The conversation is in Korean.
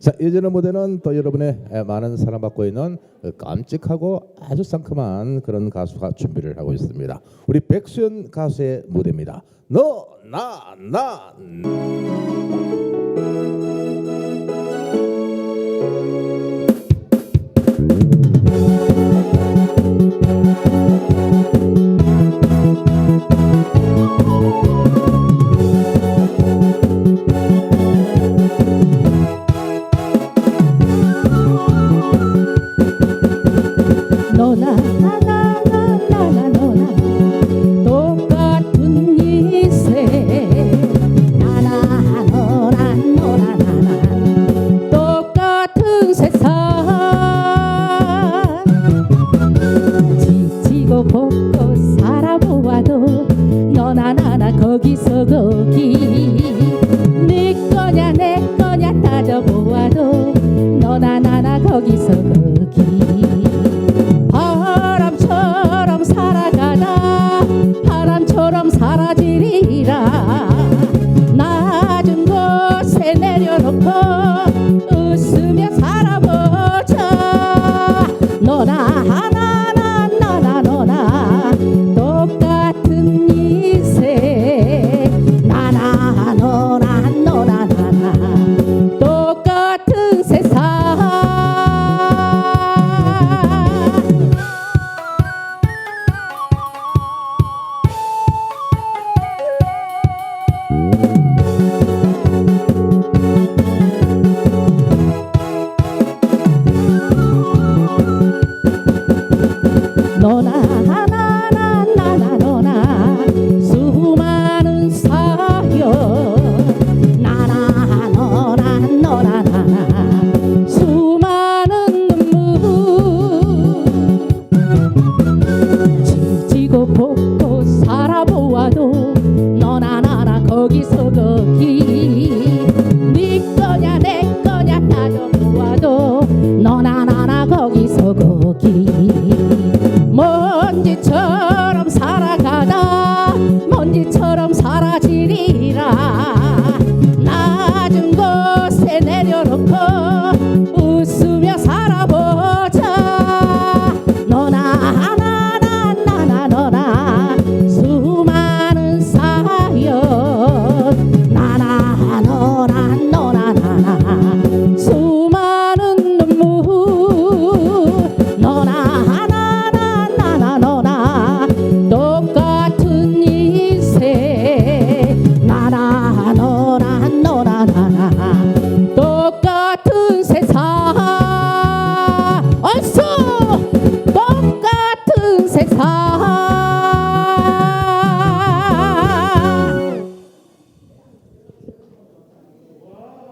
자 이전의 무대는 또 여러분의 에, 많은 사랑받고 있는 그 깜찍하고 아주 상큼한 그런 가수가 준비를 하고 있습니다. 우리 백수연 가수의 무대입니다. 너 나 나. 너나 나나 나나 너나 똑같은 인생 나나 너나 너나 나나 똑같은 세상 지치고 볶고 살아보아도 너나 나나 거기서 거기 네 거냐 내 거냐 따져보아도 너나 나나 거기서 살아보자